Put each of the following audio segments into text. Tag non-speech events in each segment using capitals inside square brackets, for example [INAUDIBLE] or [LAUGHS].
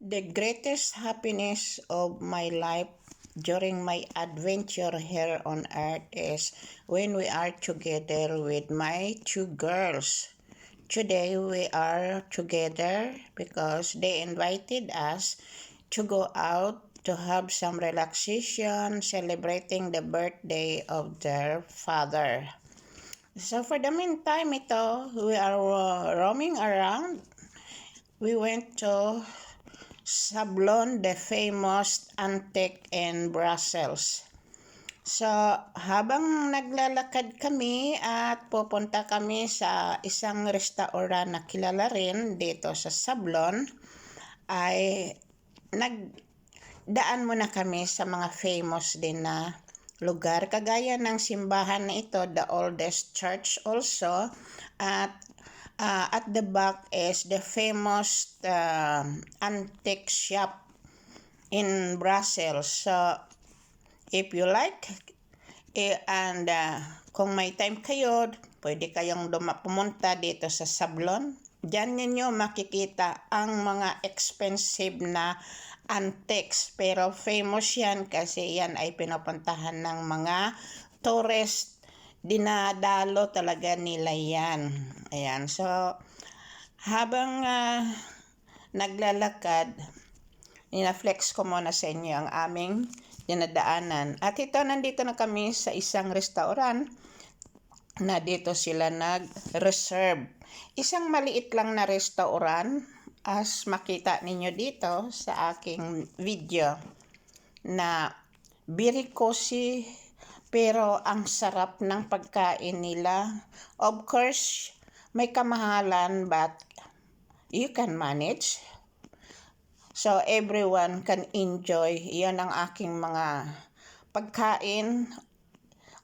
The greatest happiness of my life during my adventure here on earth is when we are together with my two girls. Today we are together because they invited us to go out to have some relaxation celebrating the birthday of their father. So for the meantime, ito, we are roaming around. We went to Sablon, the famous antique in Brussels. So, habang naglalakad kami at pupunta kami sa isang restaurant na kilala rin dito sa Sablon, ay nagdaan muna kami sa mga famous din na lugar kagaya ng simbahan na ito, the oldest church also, at uh, at the back is the famous uh, antique shop in Brussels. So, if you like, eh, and uh, kung may time kayo, pwede kayong duma pumunta dito sa Sablon. Diyan ninyo makikita ang mga expensive na antiques. Pero famous yan kasi yan ay pinupuntahan ng mga tourist. Dinadalo talaga nila yan. Ayan. So, habang uh, naglalakad, nina-flex ko muna sa inyo ang aming dinadaanan. At ito, nandito na kami sa isang restaurant na dito sila nag-reserve. Isang maliit lang na restaurant as makita ninyo dito sa aking video na cozy pero ang sarap ng pagkain nila. Of course, may kamahalan but you can manage. So everyone can enjoy. Iyon ang aking mga pagkain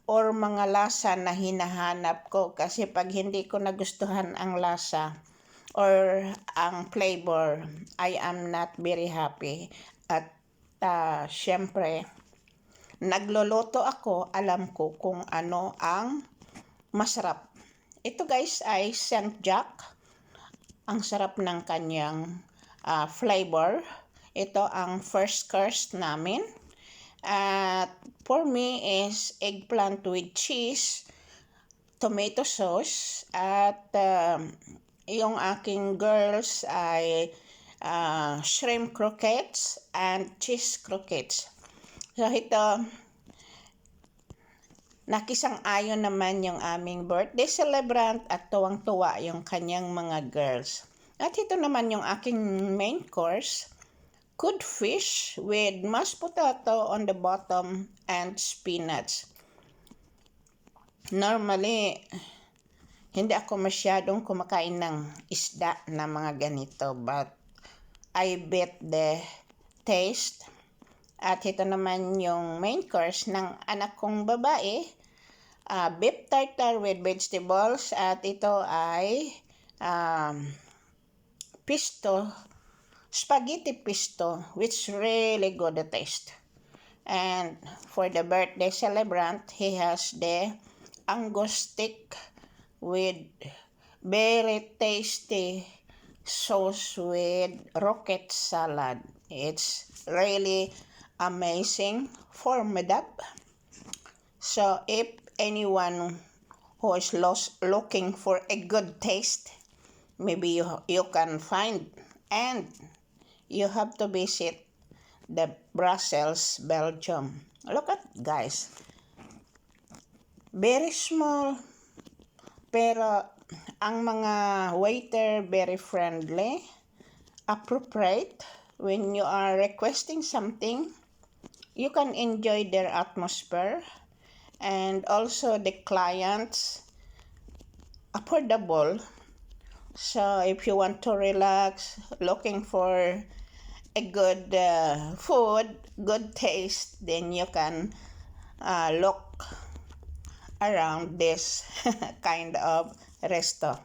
or mga lasa na hinahanap ko kasi pag hindi ko nagustuhan ang lasa, or ang flavor, I am not very happy. At uh, syempre, nagloloto ako, alam ko kung ano ang masarap. Ito guys ay St. Jack. Ang sarap ng kanyang uh, flavor. Ito ang first course namin. At for me is eggplant with cheese, tomato sauce, at uh, yung aking girls ay uh, shrimp croquettes and cheese croquettes. So ito, nakisang ayon naman yung aming birthday celebrant at tuwang-tuwa yung kanyang mga girls. At ito naman yung aking main course, good fish with mashed potato on the bottom and spinach. Normally, hindi ako masyadong kumakain ng isda na mga ganito but I bet the taste at ito naman yung main course ng anak kong babae uh, beef tartar with vegetables at ito ay um, pisto spaghetti pisto which really good the taste and for the birthday celebrant he has the angus stick with very tasty sauce with rocket salad. It's really amazing, formidable. So if anyone who is lost, looking for a good taste, maybe you, you can find and you have to visit the Brussels, Belgium. Look at guys. Very small pero ang mga waiter very friendly, appropriate when you are requesting something. You can enjoy their atmosphere and also the clients affordable. So if you want to relax, looking for a good uh, food, good taste, then you can uh, look around this [LAUGHS] kind of resto.